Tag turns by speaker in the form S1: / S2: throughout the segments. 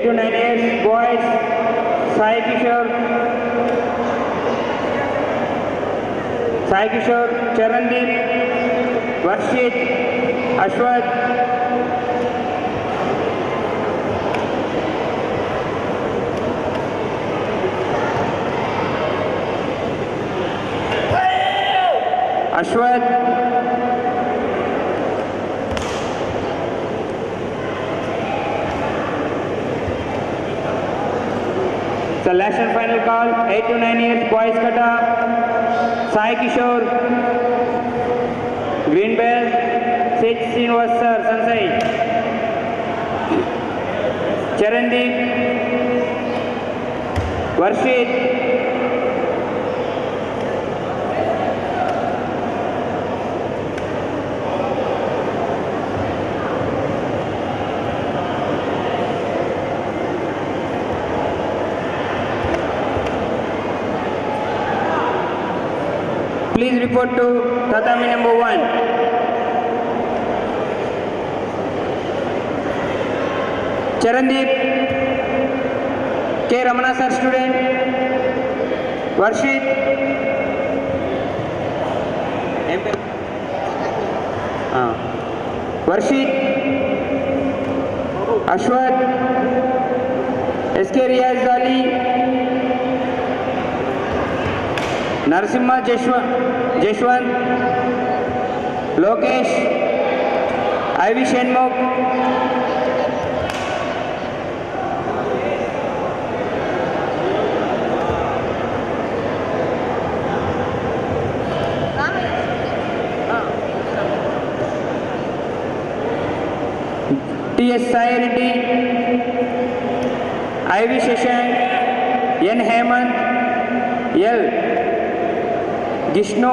S1: 8 to 9 years boys, Sai Kishore, Charandeep, Varshit, Ashwat, Ashwat, selection final call eight two nine year boys Kata Sai Kishore green belt six Srinivas sir Sanjay Charandeep Varshit Report to tatami number 1 charandeep k. Ramana sir student. Varshit. Varshit Ashwat S K Riyaz Narasimha Jashwant Jashwant, Lokesh, IV Shanmukh. T S Sai Reddy I Seshan N Hemant, L Jishnu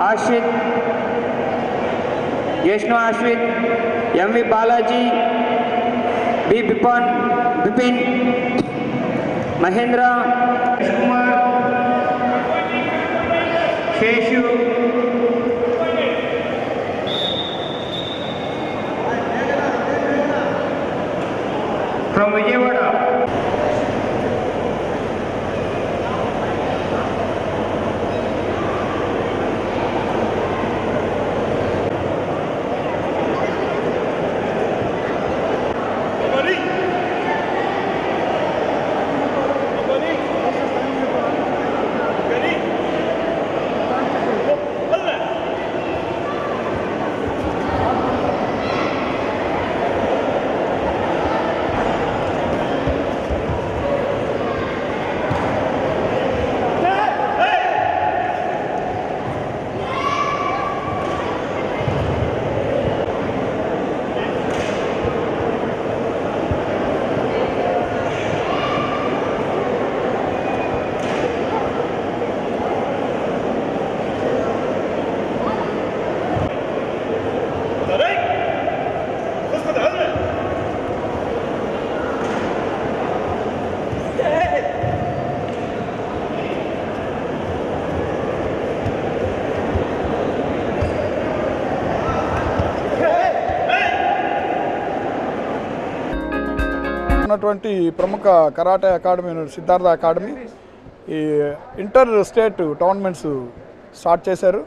S1: Ashrith. Jishnu Ashrith M V Balaji B Bipan Bipin Mahendra Kumar Seshu
S2: ఉన్నటువంటి ప్రముఖ karate academy Siddhartha academy ఈ inter state tournaments start చేశారు.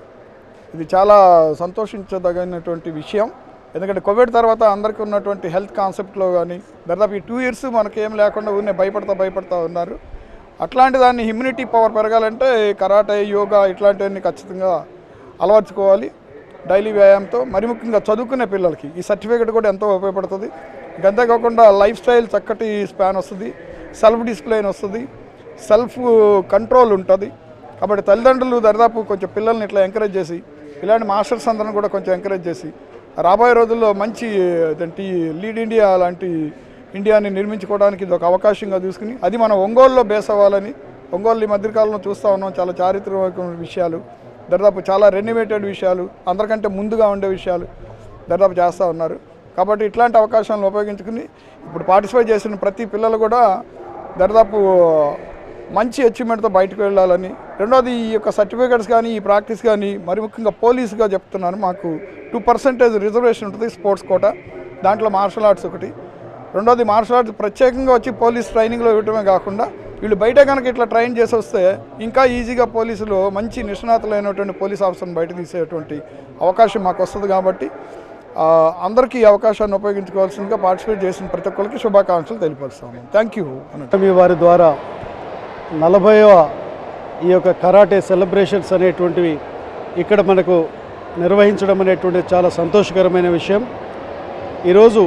S2: ఇది చాలా సంతోషించదగినటువంటి విషయం. ఎందుకంటే Covid తర్వాత అందరికీ ఉన్నటువంటి హెల్త్ కాన్సెప్ట్లో కానీ దాదాపు ఈ టూ ఇయర్స్ మనకి ఏం లేకుండా ఊరినే భయపడతా భయపడతా ఉన్నారు. అట్లాంటి దాన్ని ఇమ్యూనిటీ పవర్ పెరగాలంటే కరాటే యోగా ఇట్లాంటివన్నీ ఖచ్చితంగా అలవర్చుకోవాలి. డైలీ వ్యాయామంతో మరి ముఖ్యంగా చదువుకునే పిల్లలకి ఈ సర్టిఫికేట్ కూడా ఎంతో ఉపయోగపడుతుంది. అంతే కాకుండా లైఫ్ స్టైల్ చక్కటి స్పాన్ వస్తుంది సెల్ఫ్ డిసిప్లైన్ వస్తుంది సెల్ఫ్ కంట్రోల్ ఉంటుంది. కాబట్టి తల్లిదండ్రులు దరిదాపు కొంచెం పిల్లల్ని ఇట్లా ఎంకరేజ్ చేసి ఇలాంటి మాస్టర్స్ అందరం కూడా కొంచెం ఎంకరేజ్ చేసి రాబోయే రోజుల్లో మంచి ఏంటి లీడ్ ఇండియా లాంటి ఇండియాని నిర్మించుకోవడానికి ఇది ఒక అవకాశంగా తీసుకుని అది మనం ఒంగోలులో బేస్ అవ్వాలని ఒంగోలు ఈ మధ్యకాలంలో చూస్తూ ఉన్నాం చాలా చారిత్రకమైన విషయాలు దరిదాపు చాలా రెన్యువేటెడ్ విషయాలు అందరికంటే ముందుగా ఉండే విషయాలు దరిదాపు చేస్తూ ఉన్నారు. కాబట్టి ఇట్లాంటి అవకాశాలను ఉపయోగించుకుని ఇప్పుడు పార్టిసిపేట్ చేసిన ప్రతి పిల్లలు కూడా దాదాపు మంచి అచీవ్మెంట్తో బయటకు వెళ్ళాలని. రెండోది ఈ యొక్క సర్టిఫికేట్స్ కానీ ఈ ప్రాక్టీస్ కానీ మరి ముఖ్యంగా పోలీసుగా చెప్తున్నాను. మాకు టూ పర్సెంటేజ్ రిజర్వేషన్ ఉంటుంది స్పోర్ట్స్ కోట దాంట్లో మార్షల్ ఆర్ట్స్ ఒకటి. రెండోది మార్షల్ ఆర్ట్స్ ప్రత్యేకంగా వచ్చి పోలీస్ ట్రైనింగ్లో ఇవ్వటమే కాకుండా వీళ్ళు బయట కనుక ఇట్లా ట్రైన్ చేసి వస్తే ఇంకా ఈజీగా పోలీసులు మంచి నిష్ణాతులైనటువంటి పోలీస్ ఆఫీసర్ని బయట తీసేటువంటి అవకాశం మాకు వస్తుంది కాబట్టి అందరికీ ఈ అవకాశాన్ని ఉపయోగించుకోవాల్సిందిగా పార్టిసిపేట్ చేసిన ప్రతి ఒక్కరికి శుభాకాంక్షలు తెలియపరుస్తాము. థ్యాంక్ యూ
S3: మీ వారి ద్వారా నలభైవ ఈ యొక్క కరాటే సెలబ్రేషన్స్ అనేటువంటివి ఇక్కడ మనకు నిర్వహించడం అనేటువంటిది చాలా సంతోషకరమైన విషయం. ఈరోజు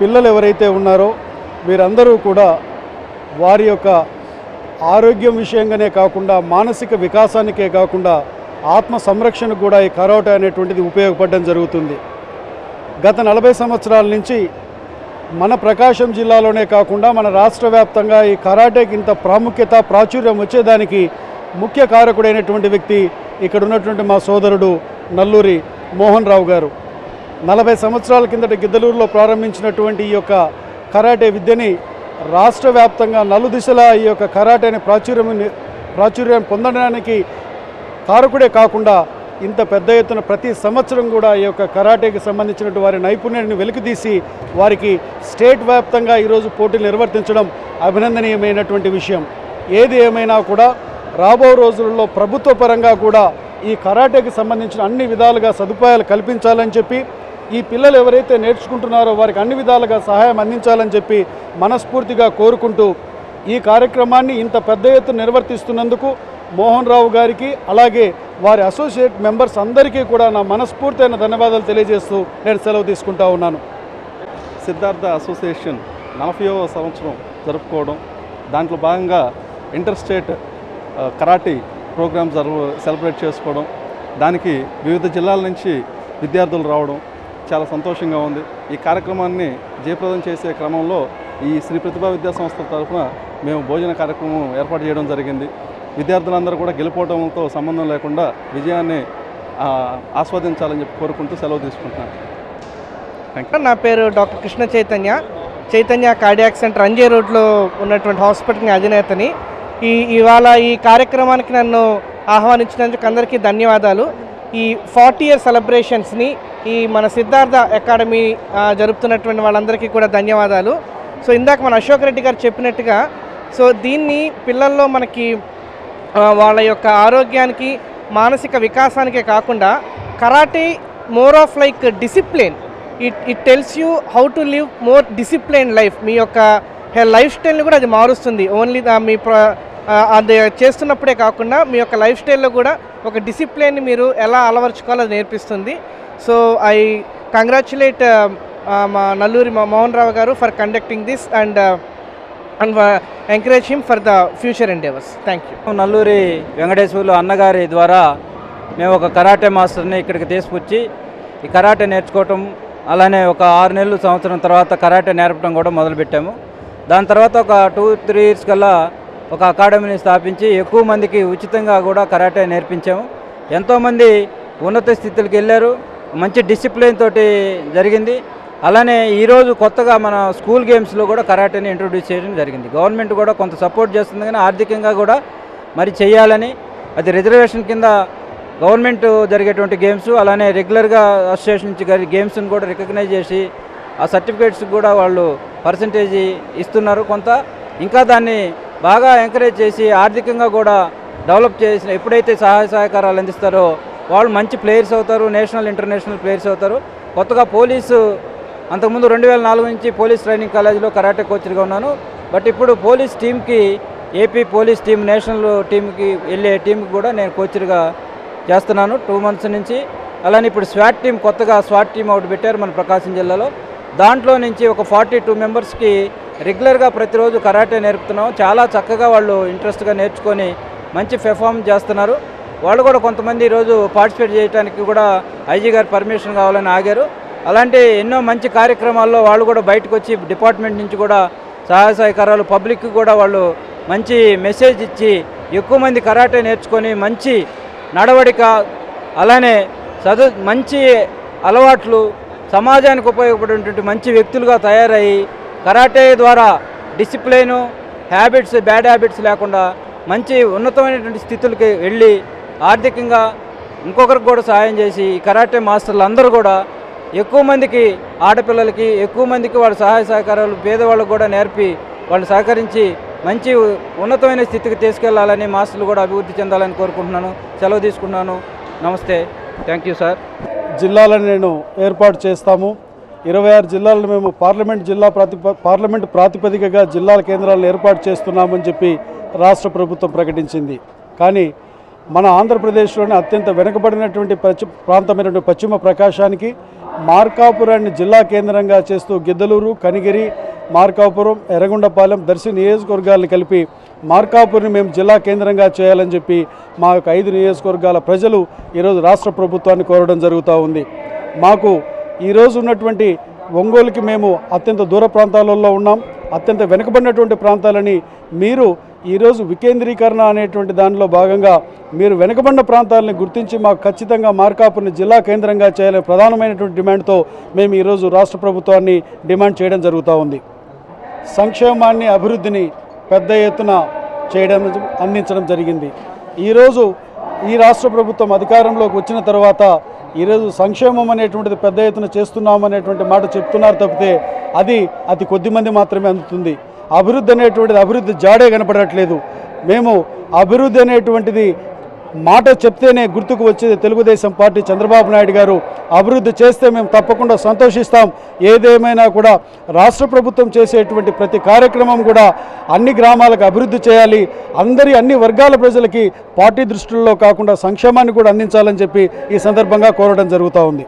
S3: పిల్లలు ఎవరైతే ఉన్నారో వీరందరూ కూడా వారి యొక్క ఆరోగ్యం విషయంగానే కాకుండా మానసిక వికాసానికే కాకుండా ఆత్మ సంరక్షణకు కూడా ఈ కరాటే అనేటువంటిది ఉపయోగపడడం జరుగుతుంది. గత నలభై సంవత్సరాల నుంచి మన ప్రకాశం జిల్లాలోనే కాకుండా మన రాష్ట్ర వ్యాప్తంగా ఈ కరాటేకి ఇంత ప్రాముఖ్యత ప్రాచుర్యం వచ్చేదానికి ముఖ్య కారకుడైనటువంటి వ్యక్తి ఇక్కడ ఉన్నటువంటి మా సోదరుడు నల్లూరి మోహన్ రావు గారు. నలభై సంవత్సరాల కిందట గిద్దలూరులో ప్రారంభించినటువంటి ఈ యొక్క కరాటే విద్యని రాష్ట్ర వ్యాప్తంగా నలుదిశలా ఈ యొక్క కరాటేని ప్రాచుర్యం ప్రాచుర్యం పొందడానికి కారకుడే కాకుండా ఇంత పెద్ద ఎత్తున ప్రతి సంవత్సరం కూడా ఈ యొక్క కరాటేకి సంబంధించినటువంటి వారి నైపుణ్యాన్ని వెలికితీసి వారికి స్టేట్ వ్యాప్తంగా ఈరోజు పోటీలు నిర్వర్తించడం అభినందనీయమైనటువంటి విషయం. ఏది ఏమైనా కూడా రాబో రోజుల్లో ప్రభుత్వ పరంగా కూడా ఈ కరాటేకి సంబంధించిన అన్ని విధాలుగా సదుపాయాలు కల్పించాలని చెప్పి ఈ పిల్లలు ఎవరైతే నేర్చుకుంటున్నారో వారికి అన్ని విధాలుగా సహాయం అందించాలని చెప్పి మనస్ఫూర్తిగా కోరుకుంటూ ఈ కార్యక్రమాన్ని ఇంత పెద్ద ఎత్తున నిర్వర్తిస్తున్నందుకు మోహన్ రావు గారికి అలాగే వారి అసోసియేట్ మెంబర్స్ అందరికీ కూడా నా మనస్ఫూర్తైన ధన్యవాదాలు తెలియజేస్తూ నేను సెలవు తీసుకుంటా ఉన్నాను.
S4: సిద్ధార్థ అసోసియేషన్ నలభైవ సంవత్సరం జరుపుకోవడం దాంట్లో భాగంగా ఇంటర్ స్టేట్ కరాటీ ప్రోగ్రామ్ జరుపు సెలబ్రేట్ చేసుకోవడం దానికి వివిధ జిల్లాల నుంచి విద్యార్థులు రావడం చాలా సంతోషంగా ఉంది. ఈ కార్యక్రమాన్ని జయప్రదం చేసే క్రమంలో ఈ శ్రీ ప్రతిభా విద్యా సంస్థ తరఫున మేము భోజన కార్యక్రమం ఏర్పాటు చేయడం జరిగింది. విద్యార్థులందరూ కూడా గెలుపోవడంతో సంబంధం లేకుండా విజయాన్ని ఆస్వాదించాలని చెప్పి కోరుకుంటూ సెలవు తీసుకుంటున్నాను.
S5: నా పేరు doctor Krishna Chaitanya. Chaitanya cardiac centre అంజే రోడ్లో ఉన్నటువంటి హాస్పిటల్కి అధినేతని. ఈ ఇవాళ ఈ కార్యక్రమానికి నన్ను ఆహ్వానించినందుకు అందరికీ ధన్యవాదాలు. ఈ ఫార్టీ ఇయర్ సెలబ్రేషన్స్ని ఈ మన సిద్ధార్థ అకాడమీ జరుపుతున్నటువంటి వాళ్ళందరికీ కూడా ధన్యవాదాలు. సో ఇందాక మన అశోక్ రెడ్డి గారు చెప్పినట్టుగా సో దీన్ని పిల్లల్లో మనకి వాళ్ళ యొక్క ఆరోగ్యానికి మానసిక వికాసానికే కాకుండా karate more of like discipline. It it tells you how to live more discipline life. మీ యొక్క లైఫ్ స్టైల్ని కూడా అది మారుస్తుంది. ఓన్లీ మీ ప్ర అది చేస్తున్నప్పుడే కాకుండా మీ యొక్క లైఫ్ స్టైల్లో కూడా ఒక డిసిప్లైన్ని మీరు ఎలా అలవర్చుకోవాలో అది నేర్పిస్తుంది. సో ఐ కంగ్రాచులేట్ మా నల్లూరి మా మోహన్ రావు గారు for conducting this and and encourage him for the future endeavours thank you
S6: Nalluri Venkateswarlu అన్నగారి ద్వారా మేము ఒక కరాటే మాస్టర్ని ఇక్కడికి తీసుకొచ్చి ఈ కరాటే నేర్చుకోవటం అలానే ఒక ఆరు నెలలు సంవత్సరం తర్వాత కరాటే నేర్పడం కూడా మొదలుపెట్టాము. దాని తర్వాత ఒక టూ త్రీ ఇయర్స్ కల్లా ఒక అకాడమీని స్థాపించి ఎక్కువ మందికి ఉచితంగా కూడా కరాటే నేర్పించాము. ఎంతోమంది ఉన్నత స్థితులకు వెళ్ళారు. మంచి డిసిప్లిన్ తోటి జరిగింది. అలానే ఈరోజు కొత్తగా మన స్కూల్ గేమ్స్లో కూడా కరాటేని ఇంట్రొడ్యూస్ చేయడం జరిగింది. గవర్నమెంట్ కూడా కొంత సపోర్ట్ చేస్తుంది కానీ ఆర్థికంగా కూడా మరి చేయాలని అది రిజర్వేషన్ కింద గవర్నమెంట్ జరిగేటువంటి గేమ్స్ అలానే రెగ్యులర్గా అసోసియేషన్ నుంచి గేమ్స్ని కూడా రికగ్నైజ్ చేసి ఆ సర్టిఫికేట్స్ కూడా వాళ్ళు పర్సంటేజ్ ఇస్తున్నారు. కొంత ఇంకా దాన్ని బాగా ఎంకరేజ్ చేసి ఆర్థికంగా కూడా డెవలప్ చేసిన ఎప్పుడైతే సహాయ సహకారాలు అందిస్తారో వాళ్ళు మంచి ప్లేయర్స్ అవుతారు నేషనల్ ఇంటర్నేషనల్ ప్లేయర్స్ అవుతారు. కొత్తగా పోలీసు అంతకుముందు రెండు వేల నాలుగు నుంచి పోలీస్ ట్రైనింగ్ కాలేజీలో కరాటే కోచ్గా ఉన్నాను. బట్ ఇప్పుడు పోలీస్ టీంకి ఏపీ పోలీస్ టీం నేషనల్ టీంకి వెళ్ళే టీంకి కూడా నేను కోచ్గా చేస్తున్నాను టూ మంత్స్ నుంచి. అలానే ఇప్పుడు స్వాట్ టీం కొత్తగా స్వాట్ టీం ఒకటి పెట్టారు మన ప్రకాశం జిల్లాలో. దాంట్లో నుంచి ఒక ఫార్టీ టూ మెంబర్స్కి రెగ్యులర్గా ప్రతిరోజు కరాటే నేర్పుతున్నాం. చాలా చక్కగా వాళ్ళు ఇంట్రెస్ట్గా నేర్చుకొని మంచి పెర్ఫామ్ చేస్తున్నారు. వాళ్ళు కూడా కొంతమంది ఈరోజు పార్టిసిపేట్ చేయడానికి కూడా ఐజీ గారు పర్మిషన్ కావాలని ఆగారు. అలాంటి ఎన్నో మంచి కార్యక్రమాల్లో వాళ్ళు కూడా బయటకు వచ్చి డిపార్ట్మెంట్ నుంచి కూడా సహాయ సహకారాలు పబ్లిక్కి కూడా వాళ్ళు మంచి మెసేజ్ ఇచ్చి ఎక్కువ మంది కరాటే నేర్చుకొని మంచి నడవడిక అలానే చదువు మంచి అలవాట్లు సమాజానికి ఉపయోగపడేటువంటి మంచి వ్యక్తులుగా తయారయ్యి కరాటే ద్వారా డిసిప్లైను హ్యాబిట్స్ బ్యాడ్ హ్యాబిట్స్ లేకుండా మంచి ఉన్నతమైనటువంటి స్థితులకి వెళ్ళి ఆర్థికంగా ఇంకొకరికి కూడా సహాయం చేసి ఈ కరాటే మాస్టర్లు అందరూ కూడా ఎక్కువ మందికి ఆడపిల్లలకి ఎక్కువ మందికి వాళ్ళ సహాయ సహకారాలు పేదవాళ్ళకు కూడా నేర్పి వాళ్ళు సహకరించి మంచి ఉన్నతమైన స్థితికి తీసుకెళ్ళాలని మాస్టర్లు కూడా అభివృద్ధి చెందాలని కోరుకుంటున్నాను. సెలవు తీసుకున్నాను. నమస్తే. Thank you sir.
S3: జిల్లాలను నేను ఏర్పాటు చేస్తాము. ఇరవై ఆరు జిల్లాలను మేము పార్లమెంట్ జిల్లా ప్రాతిప పార్లమెంట్ ప్రాతిపదికగా జిల్లాల కేంద్రాలను ఏర్పాటు చేస్తున్నామని చెప్పి రాష్ట్ర ప్రభుత్వం ప్రకటించింది. కానీ మన ఆంధ్రప్రదేశ్లోని అత్యంత వెనుకబడినటువంటి పశ్చి ప్రాంతమైనటువంటి పశ్చిమ ప్రకాశానికి మార్కాపురాన్ని జిల్లా కేంద్రంగా చేస్తూ గిద్దలూరు కనిగిరి మార్కాపురం ఎర్రగొండపాలెం దర్శి నియోజకవర్గాలను కలిపి మార్కాపురిని మేము జిల్లా కేంద్రంగా చేయాలని చెప్పి మా యొక్క ఐదు నియోజకవర్గాల ప్రజలు ఈరోజు రాష్ట్ర ప్రభుత్వాన్ని కోరడం జరుగుతూ ఉంది. మాకు ఈరోజు ఉన్నటువంటి ఒంగోలుకి మేము అత్యంత దూర ప్రాంతాలలో ఉన్నాం. అత్యంత వెనుకబడినటువంటి ప్రాంతాలని మీరు ఈరోజు వికేంద్రీకరణ అనేటువంటి దానిలో భాగంగా మీరు వెనుకబడిన ప్రాంతాలను గుర్తించి మాకు ఖచ్చితంగా మార్కాపుని జిల్లా కేంద్రంగా చేయాలని ప్రధానమైనటువంటి డిమాండ్తో మేము ఈరోజు రాష్ట్ర ప్రభుత్వాన్ని డిమాండ్ చేయడం జరుగుతూ ఉంది. సంక్షేమాన్ని అభివృద్ధిని పెద్ద ఎత్తున చేయడం అందించడం జరిగింది. ఈరోజు ఈ రాష్ట్ర ప్రభుత్వం అధికారంలోకి వచ్చిన తర్వాత ఈరోజు సంక్షేమం అనేటువంటిది పెద్ద ఎత్తున చేస్తున్నామనేటువంటి మాట చెప్తున్నారు తప్పితే అది అతి కొద్దిమంది మాత్రమే అందుతుంది. అభివృద్ధి అనేటువంటిది అభివృద్ధి జాడే కనపడట్లేదు. మేము అభివృద్ధి అనేటువంటిది మాట చెప్తేనే గుర్తుకు వచ్చేది తెలుగుదేశం పార్టీ చంద్రబాబు నాయుడు గారు. అభివృద్ధి చేస్తే మేము తప్పకుండా సంతోషిస్తాం. ఏదేమైనా కూడా రాష్ట్ర ప్రభుత్వం చేసేటువంటి ప్రతి కార్యక్రమం కూడా అన్ని గ్రామాలకు అభివృద్ధి చేయాలి. అందరి అన్ని వర్గాల ప్రజలకి పార్టీ దృష్టిలో కాకుండా సంక్షేమాన్ని కూడా అందించాలని చెప్పి ఈ సందర్భంగా కోరడం జరుగుతూ ఉంది.